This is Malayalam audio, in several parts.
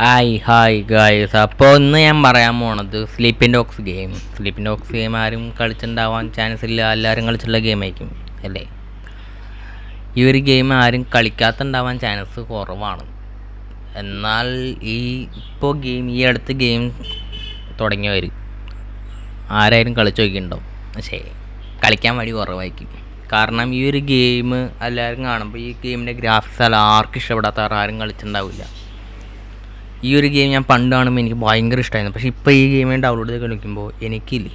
ഹായ് ഹായ് ഗായ്സ് അപ്പോൾ ഇന്ന് ഞാൻ പറയാൻ പോണത് Sleeping Dogs game Sleeping Dogs game ആരും കളിച്ചിട്ടുണ്ടാവാൻ ചാൻസ് ഇല്ല. എല്ലാവരും കളിച്ചുള്ള ഗെയിമായിരിക്കും അല്ലേ? ഈ ഒരു ഗെയിം ആരും കളിക്കാത്തുണ്ടാവാൻ ചാൻസ് കുറവാണ്. എന്നാൽ ഈ ഇപ്പോൾ ഗെയിം ഈ അടുത്ത് ഗെയിം തുടങ്ങിയവർ ആരായാലും കളിച്ചു നോക്കിയിട്ടുണ്ടോ പക്ഷേ കളിക്കാൻ വഴി കുറവായിരിക്കും. കാരണം ഈ ഒരു ഗെയിം എല്ലാവരും കാണുമ്പോൾ ഈ ഗെയിമിന്റെ ഗ്രാഫിക്സ് അല്ല ആർക്കും ഇഷ്ടപ്പെടാത്ത ആരും കളിച്ചിട്ടുണ്ടാവില്ല. ഈ ഒരു ഗെയിം ഞാൻ പണ്ട് കാണുമ്പോൾ എനിക്ക് ഭയങ്കര ഇഷ്ടമായിരുന്നു പക്ഷേ ഇപ്പോൾ ഈ ഗെയിം ഞാൻ ഡൗൺലോഡ് ചെയ്ത് കളിക്കുമ്പോൾ എനിക്കില്ലേ?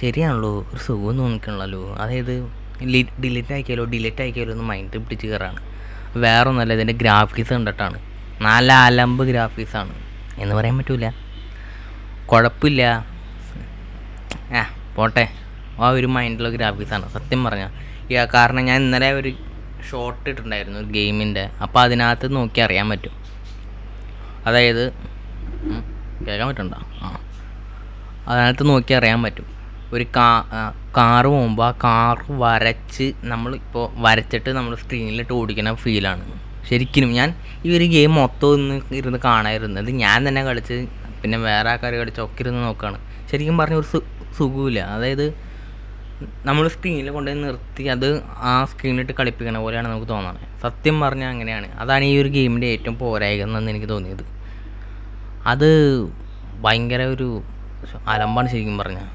ശരിയാണല്ലോ ഒരു സുഖം തോന്നിക്കണല്ലോ അതായത് ഡിലീറ്റ് ആക്കിയാലോ ഡിലീറ്റ് ആക്കിയാലോ എന്ന് മൈൻഡ് പിടിച്ച് കയറാണ് വേറെ ഒന്നല്ല ഇതിന്റെ ഗ്രാഫിക്സ് കണ്ടിട്ടാണ്. നല്ല അലമ്പ് ഗ്രാഫിക്സാണ് എന്ന് പറയാൻ പറ്റൂല. കുഴപ്പമില്ല. ആ പോട്ടെ. ആ ഒരു മൈൻഡിലുള്ള ഗ്രാഫിക്സാണ് സത്യം പറഞ്ഞാൽ കാരണം ഞാൻ ഇന്നലെ ഒരു ഷോർട്ട് ഇട്ടിട്ടുണ്ടായിരുന്നു ഒരു ഗെയിമിന്റെ അപ്പോൾ അതിനകത്ത് നോക്കി അറിയാൻ പറ്റും. അതായത് കേൾക്കാൻ പറ്റണ്ട ആ. അതിനകത്ത് നോക്കി അറിയാൻ പറ്റും. ഒരു കാ കാറ് പോകുമ്പോൾ ആ കാർ വരച്ച് നമ്മളിപ്പോൾ വരച്ചിട്ട് നമ്മൾ സ്ക്രീനിലിട്ട് ഓടിക്കുന്ന ഫീലാണ് ശരിക്കും ഞാൻ ഈ ഒരു ഗെയിം മൊത്തം ഒന്ന് ഇരുന്ന് കാണായിരുന്നു. അത് ഞാൻ തന്നെ കളിച്ച് പിന്നെ വേറെ ആൾക്കാർ കളിച്ച് ഒക്കെ ഇരുന്ന് നോക്കുകയാണ് ശരിക്കും പറഞ്ഞ ഒരു സുഖമില്ല അതായത് നമ്മൾ സ്ക്രീനിൽ കൊണ്ടുപോയി നിർത്തി അത് ആ സ്ക്രീനിലിട്ട് കളിപ്പിക്കണ പോലെയാണ് നമുക്ക് തോന്നുന്നത് സത്യം പറഞ്ഞാൽ അങ്ങനെയാണ്. അതാണ് ഈ ഒരു ഗെയിമിന്റെ ഏറ്റവും പോരായികെന്ന് എനിക്ക് തോന്നിയത്. അത് ഭയങ്കര ഒരു അലമ്പാണ് ശരിക്കും പറഞ്ഞാൽ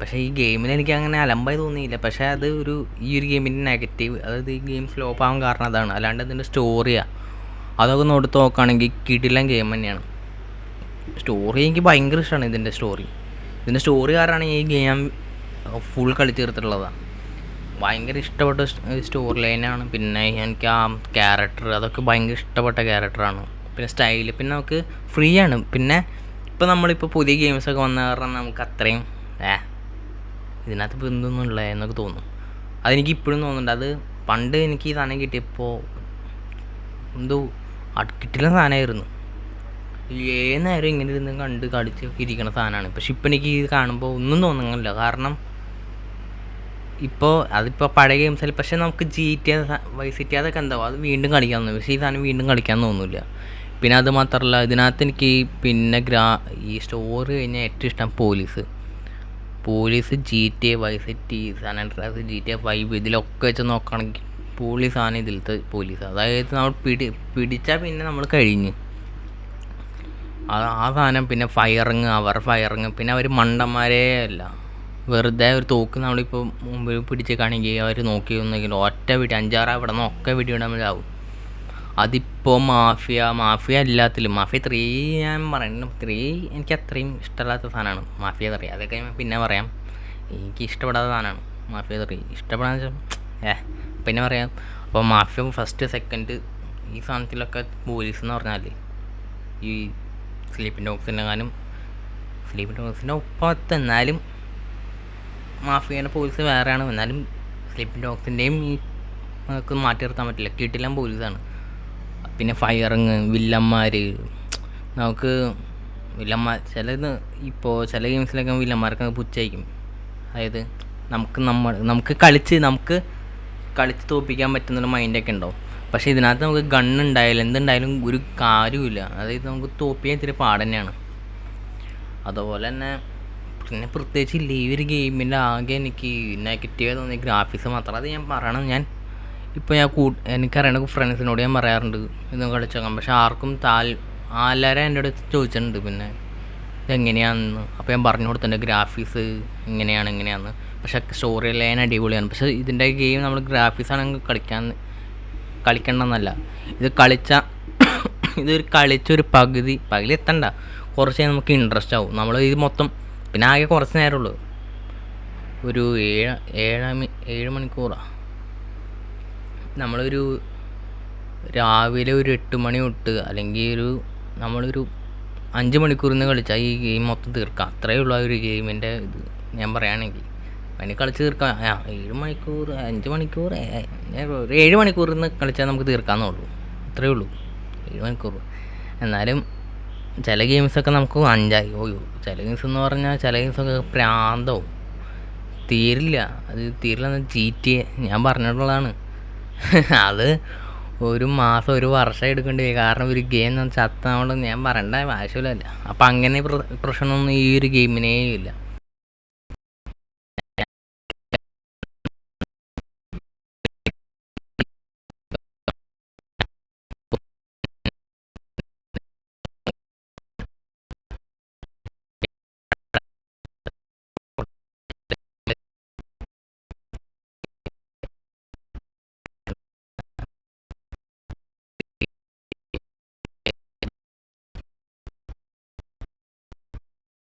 പക്ഷേ ഈ ഗെയിമിൽ എനിക്ക് അങ്ങനെ അലമ്പായി തോന്നിയില്ല. പക്ഷേ അത് ഒരു ഈ ഒരു ഗെയിമിന്റെ നെഗറ്റീവ് അതായത് ഈ ഗെയിം ഫ്ലോപ്പ് ആവാൻ കാരണം അതാണ്. അല്ലാണ്ട് ഇതിന്റെ സ്റ്റോറിയാണ് അതൊക്കെ നോട്ട് നോക്കുകയാണെങ്കിൽ കിടിലം ഗെയിം തന്നെയാണ്. സ്റ്റോറി എനിക്ക് ഭയങ്കര ഇഷ്ടമാണ് ഇതിന്റെ സ്റ്റോറി. ഇതിന്റെ സ്റ്റോറി കാരണമാണ് ഈ ഗെയിം ഫുൾ കളി തീർത്തിട്ടുള്ളതാണ് ഭയങ്കര ഇഷ്ടപ്പെട്ട സ്റ്റോറി ലൈനാണ്. പിന്നെ എനിക്ക് ആ ക്യാരക്ടർ അതൊക്കെ ഭയങ്കര ഇഷ്ടപ്പെട്ട ക്യാരക്ടറാണ്. പിന്നെ സ്റ്റൈൽ പിന്നെ നമുക്ക് ഫ്രീ ആണ്. പിന്നെ ഇപ്പോൾ നമ്മളിപ്പോൾ പുതിയ ഗെയിംസൊക്കെ വന്ന കാരണം നമുക്ക് അത്രയും ഏ ഇതിനകത്ത് ബന്ധമൊന്നും ഇല്ല എന്നൊക്കെ തോന്നും. അതെനിക്ക് ഇപ്പോഴും തോന്നുന്നുണ്ട്. അത് പണ്ട് എനിക്ക് ഈ സാധനം കിട്ടിയപ്പോൾ എന്തോ കിട്ടില്ല സാധനമായിരുന്നു. ഏത് നേരം ഇങ്ങനെ ഇരുന്ന് കണ്ട് കളിച്ച് ഇരിക്കണ സാധനമാണ്. പക്ഷെ ഇപ്പം എനിക്ക് ഇത് കാണുമ്പോൾ ഒന്നും തോന്നുന്നില്ല കാരണം ഇപ്പോൾ അതിപ്പോൾ പഴയ ഗെയിംസിൽ പക്ഷേ നമുക്ക് ജി ടി വൈ സിറ്റി അതൊക്കെ എന്താവും? അത് വീണ്ടും കളിക്കാൻ തോന്നും. പക്ഷേ ഈ സാധനം വീണ്ടും കളിക്കാൻ തോന്നില്ല. പിന്നെ അത് മാത്രമല്ല ഇതിനകത്ത് എനിക്ക് പിന്നെ ഗ്രാ ഈ സ്റ്റോറി കഴിഞ്ഞാൽ ഏറ്റവും ഇഷ്ടം police. Police G T A vice city San Andreas G T A five ഇതിലൊക്കെ വെച്ച് നോക്കുകയാണെങ്കിൽ പോലീസാണ് ഇതിലത്തെ പോലീസ്. അതായത് നമ്മൾ പിടി പിടിച്ചാൽ പിന്നെ നമ്മൾ കഴിഞ്ഞ്. ആ സാധനം പിന്നെ ഫയറിങ് അവർ ഫയറിങ് പിന്നെ അവർ മണ്ടന്മാരേ അല്ല. വെറുതെ ഒരു തോക്ക് നമ്മളിപ്പോൾ മുമ്പിൽ പിടിച്ചേക്കാണെങ്കിൽ അവർ നോക്കി ഒന്നെങ്കിൽ ഒറ്റ വെടി അഞ്ചാറ് അവിടെ നിന്നൊക്കെ വെടി വിടാൻ അതിപ്പോൾ മാഫിയ മാഫിയ എല്ലാത്തിലും. മാഫിയ ത്രീ ഞാൻ പറയുന്നു ത്രീ എനിക്ക് അത്രയും ഇഷ്ടമില്ലാത്ത സാധനമാണ് മാഫിയ ത്രീ. അതൊക്കെ ഞാൻ പിന്നെ പറയാം. എനിക്ക് ഇഷ്ടപ്പെടാത്ത സാധനമാണ് മാഫിയ ത്രീ. ഇഷ്ടപ്പെടാന്ന് വെച്ചാൽ ഏ പിന്നെ പറയാം. അപ്പോൾ മാഫിയ ഫസ്റ്റ് സെക്കൻഡ് ഈ സാധനത്തിലൊക്കെ പോലീസ് എന്ന് പറഞ്ഞാൽ ഈ സ്ലീപ്പിംഗ് കാലം സ്ലീപ്പിംഗ് ഡോഗ്സിന്റെ ഒപ്പത്ത് എന്നാലും മാഫിയേന്റെ പോലീസ് വേറെയാണ്. എന്നാലും സ്ലീപ്പിംഗ് ഡോഗ്സിന്റെയും ഈ നമുക്ക് മാറ്റി നിർത്താൻ പറ്റില്ല. കിട്ടില്ല പോലീസാണ് പിന്നെ ഫയറിങ് വില്ലന്മാർ നമുക്ക് വില്ലന്മാർ ചിലത് ഇപ്പോൾ ചില ഗെയിംസിലൊക്കെ വില്ലന്മാർക്ക് പുച്ഛായിരിക്കും. അതായത് നമുക്ക് നമ്മൾ നമുക്ക് കളിച്ച് നമുക്ക് കളിച്ച് തോൽപ്പിക്കാൻ പറ്റുന്നൊരു മൈൻഡൊക്കെ ഉണ്ടാവും പക്ഷേ ഇതിനകത്ത് നമുക്ക് ഗണ്ണുണ്ടായാലും എന്തുണ്ടായാലും ഒരു കാര്യമില്ല അതായത് നമുക്ക് തോപ്പിക്കാൻ ഇത്തിരി പാട് തന്നെയാണ് അതുപോലെ തന്നെ പിന്നെ പ്രത്യേകിച്ച് ഈ ഒരു ഗെയിമിന്റെ ആകെ എനിക്ക് നെഗറ്റീവ് തോന്നിയ ഗ്രാഫിക്സ് മാത്രം. അത് ഞാൻ പറയണം ഞാൻ ഇപ്പോൾ ഞാൻ കൂ എനിക്കറിയണ ഫ്രണ്ട്സിനോട് ഞാൻ പറയാറുണ്ട് ഇത് കളിച്ചേക്കാം. പക്ഷെ ആർക്കും താൽ എല്ലാവരും എന്റെ അടുത്ത് ചോദിച്ചിട്ടുണ്ട് പിന്നെ ഇതെങ്ങനെയാണെന്ന് അപ്പോൾ ഞാൻ പറഞ്ഞു കൊടുത്തിട്ടുണ്ട് ഗ്രാഫിക്സ് എങ്ങനെയാണ് എങ്ങനെയാണെന്ന് പക്ഷേ സ്റ്റോറി ലൈൻ അടിപൊളിയാണ്. പക്ഷേ ഇതിന്റെ ഗെയിം നമ്മൾ ഗ്രാഫിക്സ് ആണെങ്കിൽ കളിക്കാൻ കളിക്കണമെന്നല്ല. ഇത് കളിച്ച ഇതൊരു കളിച്ചൊരു പകുതി പകുതി എത്തണ്ട. കുറച്ച് നമുക്ക് ഇൻട്രസ്റ്റ് ആവും. നമ്മൾ ഇത് മൊത്തം പിന്നെ ആകെ കുറച്ച് നേരമുള്ളൂ ഒരു ഏഴ് ഏഴ് ഏഴ് മണിക്കൂറാണ് നമ്മളൊരു രാവിലെ ഒരു എട്ട് മണി തൊട്ട് അല്ലെങ്കിൽ ഒരു നമ്മളൊരു അഞ്ച് മണിക്കൂർ നിന്ന് കളിച്ചാൽ ഈ ഗെയിം മൊത്തം തീർക്കാം. അത്രയേ ഉള്ളൂ ആ ഒരു ഗെയിമിന്റെ ഇത് ഞാൻ പറയുകയാണെങ്കിൽ അതിന് കളിച്ച് തീർക്കാം. ആ ഏഴ് മണിക്കൂർ അഞ്ച് മണിക്കൂർ ഒരു ഏഴ് മണിക്കൂറിൽ നിന്ന് കളിച്ചാൽ നമുക്ക് തീർക്കാമെന്നുള്ളൂ അത്രയേ ഉള്ളൂ. ഏഴ് മണിക്കൂർ. എന്നാലും ചില ഗെയിംസൊക്കെ നമുക്ക് അഞ്ചായി ഓയോ ചില ഗെയിംസ് എന്ന് പറഞ്ഞാൽ ചില ഗെയിംസൊക്കെ പ്രാന്തവും. തീരില്ല. അത് തീരില്ല ജി ടി എ ഞാൻ പറഞ്ഞിട്ടുള്ളതാണ്. അത് ഒരു മാസം ഒരു വർഷം എടുക്കേണ്ടി വരും. കാരണം ഒരു ഗെയിം ചത്തതുകൊണ്ട് ഞാൻ പറയേണ്ട ആവശ്യമില്ല. അപ്പം അങ്ങനെ പ്ര- പ്രശ്നമൊന്നും ഈ ഒരു ഗെയിമിനേ ഇല്ല.